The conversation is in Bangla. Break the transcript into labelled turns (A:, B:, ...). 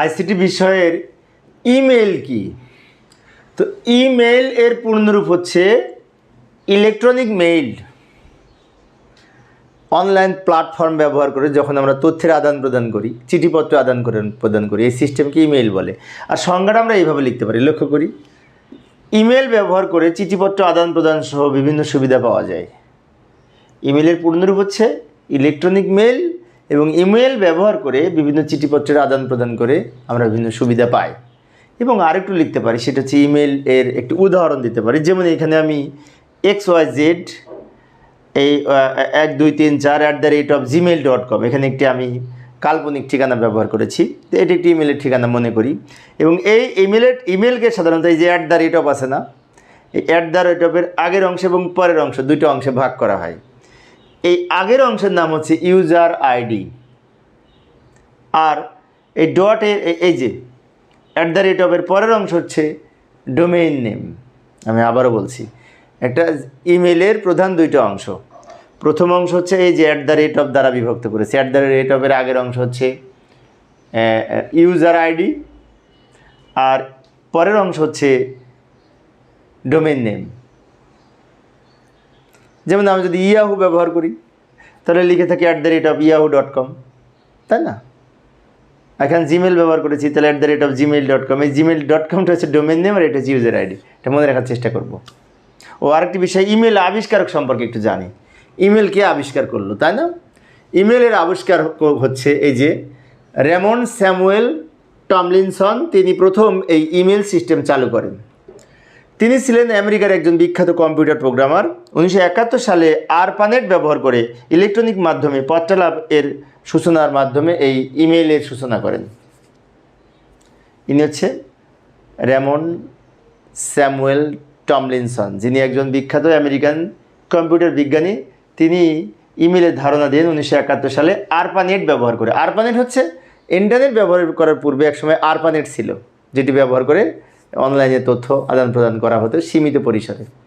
A: আইসিটি বিষয়ের ইমেল কি? তো ইমেল এর পূর্ণরূপ হচ্ছে ইলেকট্রনিক মেইল। অনলাইন প্ল্যাটফর্ম ব্যবহার করে যখন আমরা তথ্যের আদান প্রদান করি, চিঠিপত্র আদান প্রদান করি, এই সিস্টেমকে ইমেল বলে। আর সংজ্ঞাটা আমরা এইভাবে লিখতে পারি, লক্ষ্য করি। ইমেল ব্যবহার করে চিঠিপত্র আদান প্রদান সহ বিভিন্ন সুবিধা পাওয়া যায়। ইমেলের পূর্ণরূপ হচ্ছে ইলেকট্রনিক মেল এবং ইমেল ব্যবহার করে বিভিন্ন চিঠিপত্রের আদান প্রদান করে আমরা বিভিন্ন সুবিধা পাই। এবং আরেকটু লিখতে পারি, সেটা হচ্ছে ইমেল এর একটি উদাহরণ দিতে পারি। যেমন এখানে আমি এক্স ওয়াই জেড এই এক, দুই, তিন, চার at the rate of Gmail dot com এখানে একটি আমি কাল্পনিক ঠিকানা ব্যবহার করেছি। তো এটি একটি ইমেলের ঠিকানা মনে করি। এবং এই ইমেলের ইমেলকে সাধারণত এই যে অ্যাট দ্য রেট অফ আছে না, এই অ্যাট দ্য রেট অফের আগের অংশ এবং পরের অংশ, দুটো অংশে ভাগ করা হয়। এই আগের অংশের নাম হচ্ছে ইউজার আইডি। আর এই ডটের এই যে অ্যাট দ্য রেট অফের পরের অংশ হচ্ছে ডোমেইন নেম আমি আবারও বলছি, একটা ইমেলের প্রধান দুইটা অংশ। প্রথম অংশ হচ্ছে এই যে অ্যাট দ্য রেট অফ দ্বারা বিভক্ত করেছে। অ্যাট দ্য রেট অফের আগের অংশ হচ্ছে ইউজার আইডি। আর পরের অংশ হচ্ছে ডোমেইন নেম যেমন আমি যদি ইয়াহু ব্যবহার করি, তাহলে লিখে থাকি at the rate of Yahoo dot com তাই না? এখন জিমেল ব্যবহার করেছি, তাহলে at the rate of Gmail dot com এই জিমেল ডট কমটা হচ্ছে ডোমেন নেম আর এটা হচ্ছে ইউজার আইডি এটা মনে রাখার চেষ্টা করব। ও আরেকটি বিষয় ইমেল আবিষ্কারক সম্পর্কে একটু জানি। ইমেল কে আবিষ্কার করল, তাই না? ইমেলের আবিষ্কার হচ্ছে এই যে, রেমন স্যামুয়েল টমলিনসন, তিনি প্রথম এই ইমেল সিস্টেম চালু করেন। তিনি ছিলেন আমেরিকার একজন বিখ্যাত কম্পিউটার প্রোগ্রামার। উনিশশো একাত্তর সালে আরপানেট ব্যবহার করে ইলেকট্রনিক মাধ্যমে পত্রালাপ এর সূচনার মাধ্যমে এই ইমেইলের সূচনা করেন। ইনি হচ্ছে রেমন স্যামুয়েল টমলিনসন, যিনি একজন বিখ্যাত আমেরিকান কম্পিউটার বিজ্ঞানী। তিনি ইমেলের ধারণা দেন উনিশশো একাত্তর সালে আরপানেট ব্যবহার করে। আরপানেট হচ্ছে ইন্টারনেট ব্যবহার করার পূর্বে একসময় আরপানেট ছিল, যেটি ব্যবহার করে অনলাইনে তথ্য আদান প্রদান করা হতো সীমিত পরিসরে।